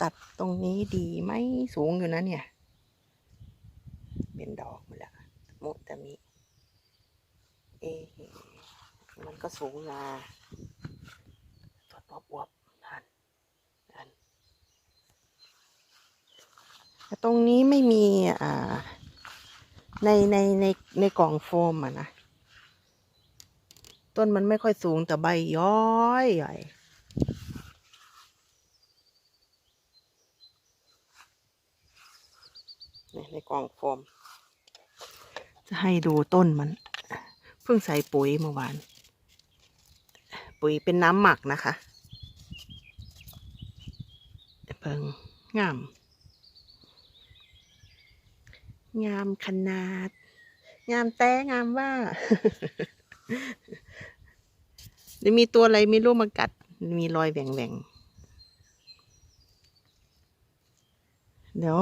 ตัดตรงนี้ดีไหมสูงอยู่นะเนี่ย เป็นดอกหมาแล้วมุตะมิ เอ๊ะมันก็สูงนาตดอบวบๆหันหันแต่ตรงนี้ไม่มีอ่า ในในในในกล่องโฟมอะนะต้นมันไม่ค่อยสูงแต่ใบย้อยใหญ่ นี่ในกล่องโฟม จะให้ดูต้นมัน เพิ่งใส่ปุ๋ยเมื่อวาน ปุ๋ยเป็นน้ำหมักนะคะเพิ่งงาม งามขนาด งามแต่งามว่าเดี๋ยวมีตัวอะไรไม่รู้มากัด มีรอยแหว่งแหว่งๆเดี๋ยว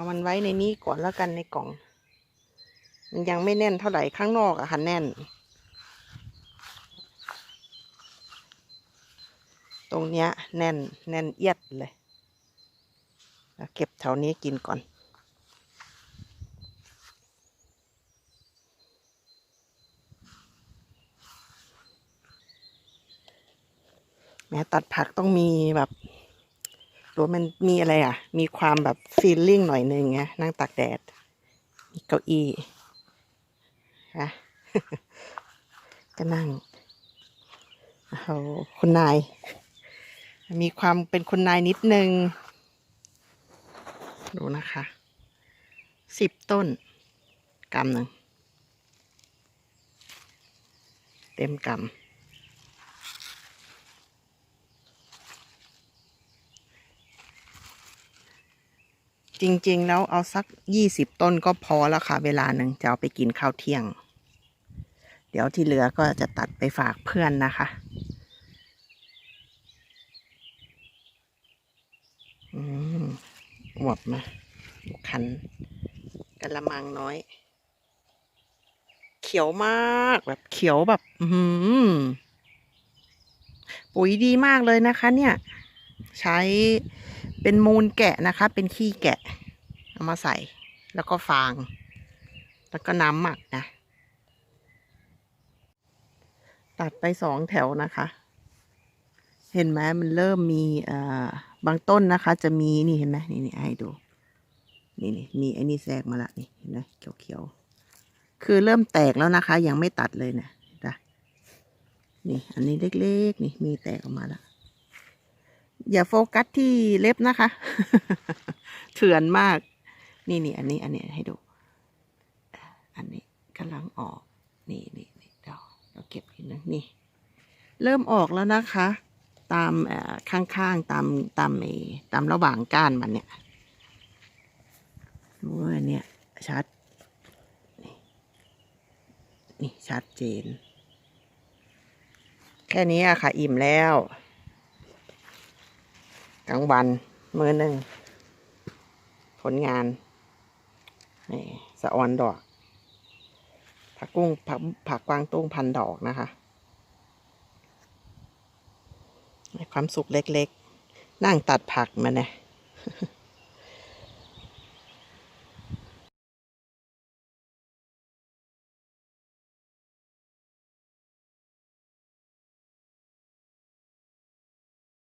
เอามันไว้ในนี้ก่อนแล้วกันในกล่อง มันยังไม่แน่นเท่าไหร่ข้างนอกอะค่ะแน่น ตรงเนี้ยแน่นแน่นเอียดเลยแล้วเก็บแถวนี้กินก่อนแม้ตัดผักต้องมีแบบ ตัวมันมีอะไรอะ มีความแบบฟีลลิ่งหน่อยหนึ่งไงนั่งตากแดด มีเก้าอี้ฮะก็นั่งโอ้คุณนาย มีความเป็นคุณนายนิดนึง ดูนะคะ สิบต้นกำหนึ่ง เต็มกำ จริง ๆ แล้วเอาสักยี่สิบต้นก็พอแล้วค่ะ เวลาหนึ่งจะเอาไปกินข้าวเที่ยง เดี๋ยวที่เหลือก็จะตัดไปฝากเพื่อนนะคะอืมหมดมาคันกระมังน้อย เขียวมากแบบเขียวแบบ อือหือปุ๋ยดีมากเลยนะคะ เนี่ย ใช้ เป็นมูลแกะนะคะ เป็นขี้แกะ เอามาใส่ แล้วก็ฟาง แล้วก็น้ำหมักนะ ตัดไปสองแถวนะคะ เห็นไหมมันเริ่มมีเอ่อบางต้นนะคะ จะมีนี่เห็นไหมนี่นี่ให้ดู นี่นี่มีไอ้นี่แทรกมาละนี่เห็นไหมเขียวๆคือเริ่มแตกแล้วนะคะ ยังไม่ตัดเลยเนะจ้ะนี่ อันนี้เล็กๆ นี่มีแตกออกมาแล้ว อย่าโฟกัสที่เล็บนะคะ เถื่อนมาก นี่นี่อันนี้ อันนี้ให้ดู อันนี้กำลังออก นี่นี่นี่เดี๋ยวเราเก็บอีกนึงนี่ เริ่มออกแล้วนะคะ ตามข้างๆ ตามตามเอตามระหว่างก้านมันเนี่ยดูว่าเนี่ยชัดนนี่ชัดเจน แค่นี้อะค่ะ อิ่มแล้ว กลางวันมือหนึ่ง ผลงานนี่สะออนดอก ผักกุ้งผักผักกวางตุ้งพันดอกนะคะ ความสุขเล็กๆ นั่งตัดผักมาเนี่ย